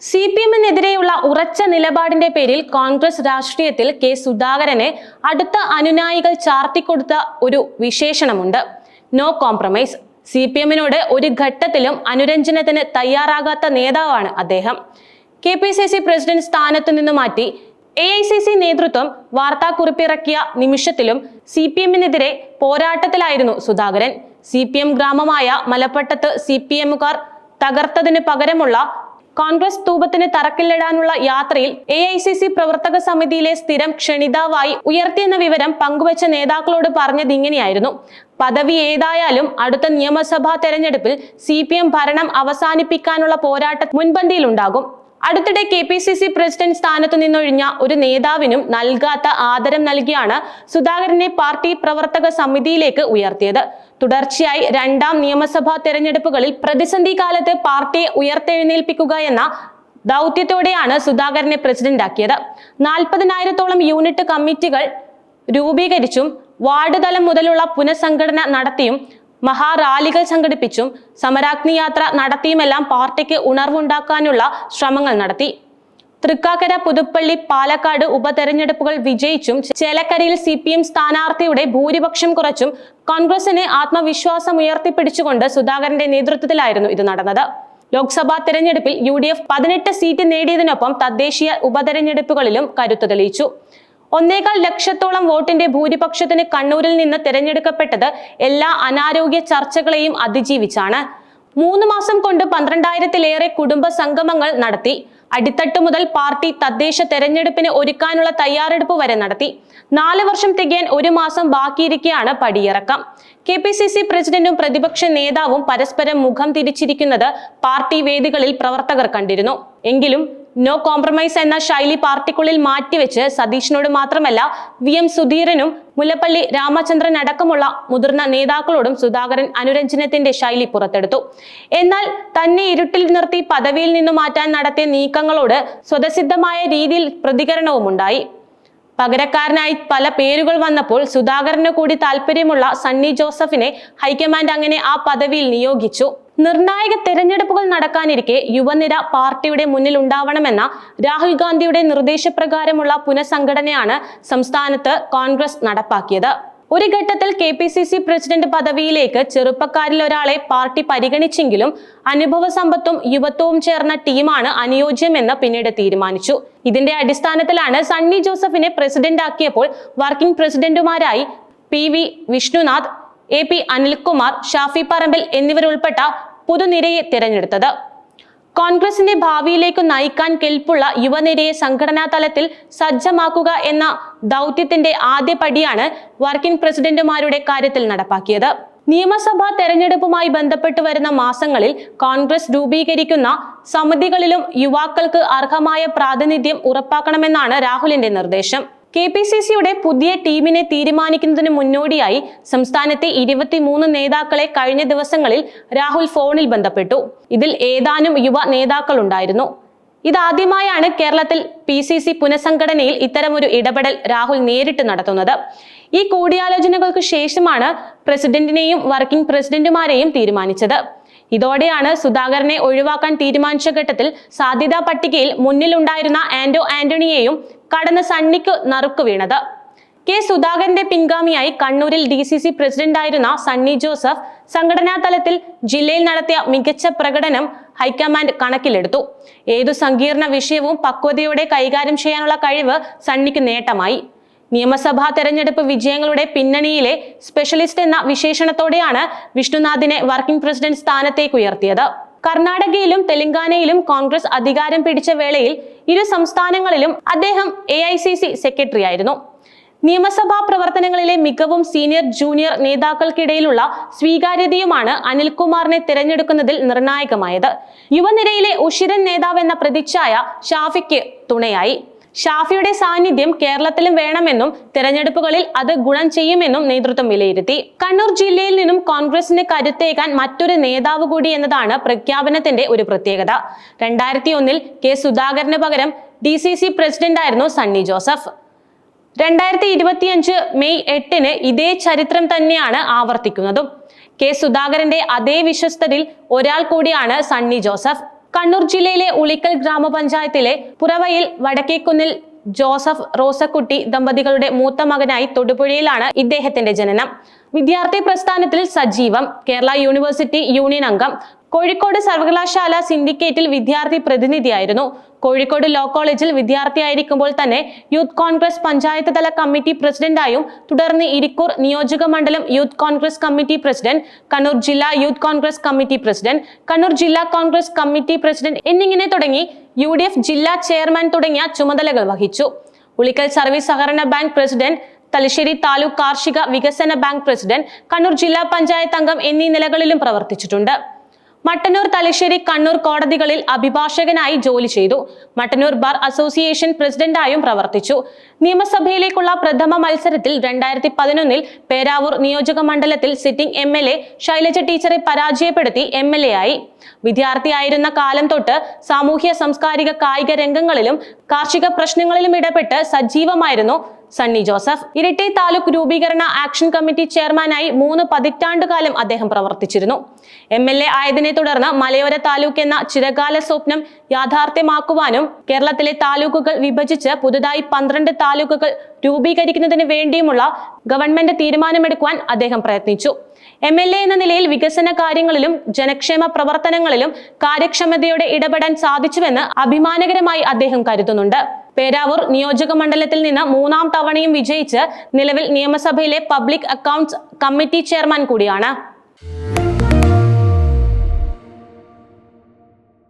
C P എമ്മിനെതിരെയുള്ള ഉറച്ച നിലപാടിന്റെ പേരിൽ കോൺഗ്രസ് രാഷ്ട്രീയത്തിൽ കെ സുധാകരനെ അടുത്ത അനുനായികൾ ചാർത്തിക്കൊടുത്ത ഒരു വിശേഷണമുണ്ട്. No compromise. സി പി എമ്മിനോട് ഒരു ഘട്ടത്തിലും അനുരഞ്ജനത്തിന് തയ്യാറാകാത്ത നേതാവാണ് അദ്ദേഹം. K P C C president സ്ഥാനത്തു നിന്ന് മാറ്റി എ ഐ സി സി നേതൃത്വം വാർത്താക്കുറിപ്പിറക്കിയ നിമിഷത്തിലും സി പി എമ്മിനെതിരെ പോരാട്ടത്തിലായിരുന്നു സുധാകരൻ. സി പി എം ഗ്രാമമായ മലപ്പട്ടത്ത് സി പി എമ്മുകാർ തകർത്തതിന് പകരമുള്ള കോൺഗ്രസ് തൂപത്തിന് തറക്കില്ലിടാനുള്ള യാത്രയിൽ എ പ്രവർത്തക സമിതിയിലെ സ്ഥിരം ക്ഷണിതാവായി ഉയർത്തിയെന്ന വിവരം പങ്കുവച്ച നേതാക്കളോട് പറഞ്ഞത് ഇങ്ങനെയായിരുന്നു. പദവി ഏതായാലും അടുത്ത നിയമസഭാ തെരഞ്ഞെടുപ്പിൽ സി ഭരണം അവസാനിപ്പിക്കാനുള്ള പോരാട്ട മുൻപന്തിയിലുണ്ടാകും. അടുത്തിടെ K P C C president സ്ഥാനത്തു നിന്നൊഴിഞ്ഞ ഒരു നേതാവിനും നൽകാത്ത ആദരം നൽകിയാണ് സുധാകരനെ പാർട്ടി പ്രവർത്തക സമിതിയിലേക്ക് ഉയർത്തിയത്. തുടർച്ചയായി രണ്ടാം നിയമസഭാ തെരഞ്ഞെടുപ്പുകളിൽ പ്രതിസന്ധി കാലത്ത് പാർട്ടിയെ ഉയർത്തെഴുന്നേൽപ്പിക്കുക എന്ന ദൗത്യത്തോടെയാണ് സുധാകരനെ പ്രസിഡന്റ് ആക്കിയത്. നാൽപ്പതിനായിരത്തോളം യൂണിറ്റ് കമ്മിറ്റികൾ രൂപീകരിച്ചും വാർഡ് തലം മുതലുള്ള പുനഃസംഘടന നടത്തിയും മഹാറാലികൾ സംഘടിപ്പിച്ചും സമരാഗ്നി യാത്ര നടത്തിയുമെല്ലാം പാർട്ടിക്ക് ഉണർവുണ്ടാക്കാനുള്ള ശ്രമങ്ങൾ നടത്തി. തൃക്കാക്കര പുതുപ്പള്ളി പാലക്കാട് ഉപതെരഞ്ഞെടുപ്പുകൾ വിജയിച്ചും ചേലക്കരയിൽ സി പി എം സ്ഥാനാർത്ഥിയുടെ ഭൂരിപക്ഷം കുറച്ചും കോൺഗ്രസിനെ ആത്മവിശ്വാസം ഉയർത്തിപ്പിടിച്ചുകൊണ്ട് സുധാകരന്റെ നേതൃത്വത്തിലായിരുന്നു ഇത് നടന്നത്. ലോക്സഭാ തെരഞ്ഞെടുപ്പിൽ യു ഡി എഫ് പതിനെട്ട് സീറ്റ് നേടിയതിനൊപ്പം തദ്ദേശീയ ഉപതെരഞ്ഞെടുപ്പുകളിലും കരുത്തു തെളിയിച്ചു. ഒന്നേകാൽ ലക്ഷത്തോളം വോട്ടിന്റെ ഭൂരിപക്ഷത്തിന് കണ്ണൂരിൽ നിന്ന് തിരഞ്ഞെടുക്കപ്പെട്ടത് എല്ലാ അനാരോഗ്യ ചർച്ചകളെയും അതിജീവിച്ചാണ്. മൂന്ന് മാസം കൊണ്ട് പന്ത്രണ്ടായിരത്തിലേറെ കുടുംബ സംഗമങ്ങൾ നടത്തി. അടിത്തട്ട് മുതൽ പാർട്ടി തദ്ദേശ തെരഞ്ഞെടുപ്പിന് ഒരുക്കാനുള്ള തയ്യാറെടുപ്പ് വരെ നടത്തി. നാല് വർഷം തികയാൻ ഒരു മാസം ബാക്കിയിരിക്കെയാണ് പടിയിറക്കം. കെ പി സി സി പ്രസിഡന്റും പ്രതിപക്ഷ നേതാവും പരസ്പരം മുഖം തിരിച്ചിരിക്കുന്നത് പാർട്ടി വേദികളിൽ പ്രവർത്തകർ കണ്ടിരുന്നു. എങ്കിലും നോ കോംപ്രമൈസ് എന്ന ശൈലി പാർട്ടിക്കുള്ളിൽ മാറ്റിവെച്ച് സതീഷിനോട് മാത്രമല്ല വി എം സുധീരനും മുല്ലപ്പള്ളി രാമചന്ദ്രൻ അടക്കമുള്ള മുതിർന്ന നേതാക്കളോടും സുധാകരൻ അനുരഞ്ജനത്തിന്റെ ശൈലി പുറത്തെടുത്തു. എന്നാൽ തന്നെ ഇരുട്ടിൽ നിർത്തി പദവിയിൽ നിന്ന് മാറ്റാൻ നടത്തിയ നീക്കങ്ങളോട് സ്വതസിദ്ധമായ രീതിയിൽ പ്രതികരണവും ഉണ്ടായി പകരക്കാരനായി പല പേരുകൾ വന്നപ്പോൾ സുധാകരന് കൂടി താല്പര്യമുള്ള സണ്ണി ജോസഫിനെ ഹൈക്കമാൻഡ് അങ്ങനെ ആ പദവിയിൽ നിയോഗിച്ചു. നിർണായക തെരഞ്ഞെടുപ്പുകൾ നടക്കാനിരിക്കെ യുവനിര പാർട്ടിയുടെ മുന്നിൽ ഉണ്ടാവണമെന്ന രാഹുൽ ഗാന്ധിയുടെ നിർദ്ദേശപ്രകാരമുള്ള പുനഃസംഘടനയാണ് സംസ്ഥാനത്ത് കോൺഗ്രസ് നടപ്പാക്കിയത്. ഒരു ഘട്ടത്തിൽ K P C C president പദവിയിലേക്ക് ചെറുപ്പക്കാരിൽ ഒരാളെ പാർട്ടി പരിഗണിച്ചെങ്കിലും അനുഭവ സമ്പത്തും യുവത്വവും ചേർന്ന ടീമാണ് അനുയോജ്യമെന്ന് പിന്നീട് തീരുമാനിച്ചു. ഇതിന്റെ അടിസ്ഥാനത്തിലാണ് സണ്ണി ജോസഫിനെ പ്രസിഡന്റ് ആക്കിയപ്പോൾ working പ്രസിഡന്റുമാരായി P V Vishnunath A P Anilkumar Shafi Parambil എന്നിവരുൾപ്പെട്ട പുതുനിരയെ തിരഞ്ഞെടുത്തത്. കോൺഗ്രസിന്റെ ഭാവിയിലേക്ക് നയിക്കാൻ കെൽപ്പുള്ള യുവനിരയെ സംഘടനാ തലത്തിൽ സജ്ജമാക്കുക എന്ന ദൗത്യത്തിന്റെ ആദ്യ പടിയാണ് വർക്കിംഗ് പ്രസിഡന്റുമാരുടെ കാര്യത്തിൽ നടപ്പാക്കിയത്. നിയമസഭാ തെരഞ്ഞെടുപ്പുമായി ബന്ധപ്പെട്ട് വരുന്ന മാസങ്ങളിൽ കോൺഗ്രസ് രൂപീകരിക്കുന്ന സമിതികളിലും യുവാക്കൾക്ക് അർഹമായ പ്രാതിനിധ്യം ഉറപ്പാക്കണമെന്നാണ് രാഹുലിന്റെ നിർദ്ദേശം. കെ പി സി സിയുടെ പുതിയ ടീമിനെ തീരുമാനിക്കുന്നതിന് മുന്നോടിയായി സംസ്ഥാനത്തെ ഇരുപത്തിമൂന്ന് നേതാക്കളെ കഴിഞ്ഞ ദിവസങ്ങളിൽ രാഹുൽ ഫോണിൽ ബന്ധപ്പെട്ടു. ഇതിൽ ഏതാനും യുവ നേതാക്കളുണ്ടായിരുന്നു. ഇതാദ്യമായാണ് കേരളത്തിൽ പി സി സി പുനഃസംഘടനയിൽ ഇത്തരമൊരു ഇടപെടൽ രാഹുൽ നേരിട്ട് നടത്തുന്നത്. ഈ കൂടിയാലോചനകൾക്ക് ശേഷമാണ് പ്രസിഡന്റിനെയും വർക്കിംഗ് പ്രസിഡന്റുമാരെയും തീരുമാനിച്ചത്. ഇതോടെയാണ് സുധാകരനെ ഒഴിവാക്കാൻ തീരുമാനിച്ച ഘട്ടത്തിൽ സാധ്യതാ പട്ടികയിൽ മുന്നിലുണ്ടായിരുന്ന ആന്റോ ആന്റണിയെയും കടന്ന് സണ്ണിക്ക് നറുക്ക് വീണത്. കെ സുധാകരന്റെ പിൻഗാമിയായി കണ്ണൂരിൽ ഡി സി സി പ്രസിഡന്റായിരുന്ന സണ്ണി ജോസഫ് സംഘടനാ തലത്തിൽ ജില്ലയിൽ നടത്തിയ മികച്ച പ്രകടനം ഹൈക്കമാൻഡ് കണക്കിലെടുത്തു. ഏതു സങ്കീർണ വിഷയവും പക്വതയോടെ കൈകാര്യം ചെയ്യാനുള്ള കഴിവ് സണ്ണിക്ക് നേട്ടമായി. നിയമസഭാ തെരഞ്ഞെടുപ്പ് വിജയങ്ങളുടെ പിന്നണിയിലെ സ്പെഷ്യലിസ്റ്റ് എന്ന വിശേഷണത്തോടെയാണ് വിഷ്ണുനാഥിനെ വർക്കിംഗ് പ്രസിഡന്റ് സ്ഥാനത്തേക്ക് ഉയർത്തിയത്. കർണാടകയിലും തെലങ്കാനയിലും കോൺഗ്രസ് അധികാരം പിടിച്ച വേളയിൽ ഇരു സംസ്ഥാനങ്ങളിലും അദ്ദേഹം എ സെക്രട്ടറി ആയിരുന്നു. നിയമസഭാ പ്രവർത്തനങ്ങളിലെ മികവും സീനിയർ ജൂനിയർ നേതാക്കൾക്കിടയിലുള്ള സ്വീകാര്യതയുമാണ് അനിൽകുമാറിനെ തിരഞ്ഞെടുക്കുന്നതിൽ നിർണായകമായത്. യുവനിരയിലെ ഉഷിരൻ നേതാവെന്ന പ്രതിച്ഛായ ഷാഫിക്ക് തുണയായി. ഷാഫിയുടെ സാന്നിധ്യം കേരളത്തിലും വേണമെന്നും തെരഞ്ഞെടുപ്പുകളിൽ അത് ഗുണം ചെയ്യുമെന്നും നേതൃത്വം വിലയിരുത്തി. കണ്ണൂർ ജില്ലയിൽ നിന്നും കോൺഗ്രസിന് കരുത്തേക്കാൻ മറ്റൊരു നേതാവ് കൂടി എന്നതാണ് പ്രഖ്യാപനത്തിന്റെ ഒരു പ്രത്യേകത. രണ്ടായിരത്തി ഒന്നിൽ കെ സുധാകരന് പകരം ഡി സി സി പ്രസിഡന്റായിരുന്നു സണ്ണി ജോസഫ്. രണ്ടായിരത്തി ഇരുപത്തിയഞ്ച് മെയ് എട്ടിന് ഇതേ ചരിത്രം തന്നെയാണ് ആവർത്തിക്കുന്നതും. കെ സുധാകരന്റെ അതേ വിശ്വസ്തരിൽ ഒരാൾ കൂടിയാണ് സണ്ണി ജോസഫ്. കണ്ണൂർ ജില്ലയിലെ ഉളിക്കൽ ഗ്രാമപഞ്ചായത്തിലെ പുറവയിൽ വടക്കേക്കുന്നിൽ ജോസഫ് റോസക്കുട്ടി ദമ്പതികളുടെ മൂത്ത മകനായി തൊടുപുഴയിലാണ് ഇദ്ദേഹത്തിന്റെ ജനനം. വിദ്യാർത്ഥി പ്രസ്ഥാനത്തിൽ സജീവം. കേരള യൂണിവേഴ്സിറ്റി യൂണിയൻ അംഗം കോഴിക്കോട് സർവകലാശാല സിൻഡിക്കേറ്റിൽ വിദ്യാർത്ഥി പ്രതിനിധിയായിരുന്നു. കോഴിക്കോട് ലോ കോളേജിൽ വിദ്യാർത്ഥിയായിരിക്കുമ്പോൾ തന്നെ യൂത്ത് കോൺഗ്രസ് പഞ്ചായത്ത് തല കമ്മിറ്റി പ്രസിഡന്റായും തുടർന്ന് ഇരിക്കൂർ നിയോജക മണ്ഡലം youth Congress committee president Kannur ജില്ലാ youth Congress committee president Kannur ജില്ലാ കോൺഗ്രസ് കമ്മിറ്റി പ്രസിഡന്റ് എന്നിങ്ങനെ തുടങ്ങി യു ജില്ലാ ചെയർമാൻ തുടങ്ങിയ ചുമതലകൾ വഹിച്ചു. ഉളിക്കൽ സർവീസ് സഹകരണ ബാങ്ക് പ്രസിഡന്റ് തലശ്ശേരി താലൂക്ക് കാർഷിക വികസന ബാങ്ക് പ്രസിഡന്റ് കണ്ണൂർ ജില്ലാ പഞ്ചായത്ത് അംഗം എന്നീ നിലകളിലും പ്രവർത്തിച്ചിട്ടുണ്ട്. മട്ടന്നൂർ തലശ്ശേരി കണ്ണൂർ കോടതികളിൽ അഭിഭാഷകനായി ജോലി ചെയ്തു. മട്ടന്നൂർ ബാർ അസോസിയേഷൻ പ്രസിഡന്റായും പ്രവർത്തിച്ചു. നിയമസഭയിലേക്കുള്ള പ്രഥമ മത്സരത്തിൽ രണ്ടായിരത്തി പതിനൊന്നിൽ പേരാവൂർ നിയോജക മണ്ഡലത്തിൽ sitting M L A Shailaja ടീച്ചറെ പരാജയപ്പെടുത്തി എം എൽ എ ആയി. വിദ്യാർത്ഥിയായിരുന്ന കാലം തൊട്ട് സാമൂഹ്യ സാംസ്കാരിക കായിക രംഗങ്ങളിലും കാർഷിക പ്രശ്നങ്ങളിലും ഇടപെട്ട് സജീവമായിരുന്നു. സണ്ണി ജോസഫ്. ഇരിട്ടി താലൂക്ക് രൂപീകരണ ആക്ഷൻ കമ്മിറ്റി ചെയർമാനായി മൂന്ന് പതിറ്റാണ്ടുകാലം അദ്ദേഹം പ്രവർത്തിച്ചിരുന്നു. എം എൽ എ ആയതിനെ തുടർന്ന് മലയോര താലൂക്ക് എന്ന ചിരകാല സ്വപ്നം യാഥാർത്ഥ്യമാക്കുവാനും കേരളത്തിലെ താലൂക്കുകൾ വിഭജിച്ച് പുതുതായി പന്ത്രണ്ട് താലൂക്കുകൾ രൂപീകരിക്കുന്നതിന് വേണ്ടിയുമുള്ള ഗവൺമെന്റ് തീരുമാനമെടുക്കുവാൻ അദ്ദേഹം പ്രയത്നിച്ചു. എം എൽ എ എന്ന നിലയിൽ വികസന കാര്യങ്ങളിലും ജനക്ഷേമ പ്രവർത്തനങ്ങളിലും കാര്യക്ഷമതയോടെ ഇടപെടാൻ സാധിച്ചുവെന്ന് അഭിമാനകരമായി അദ്ദേഹം കരുതുന്നുണ്ട്. പേരാവൂർ നിയോജക മണ്ഡലത്തിൽ നിന്ന് മൂന്നാം തവണയും വിജയിച്ച് നിലവിൽ നിയമസഭയിലെ പബ്ലിക് അക്കൗണ്ട്സ് കമ്മിറ്റി ചെയർമാൻ കൂടിയാണ്.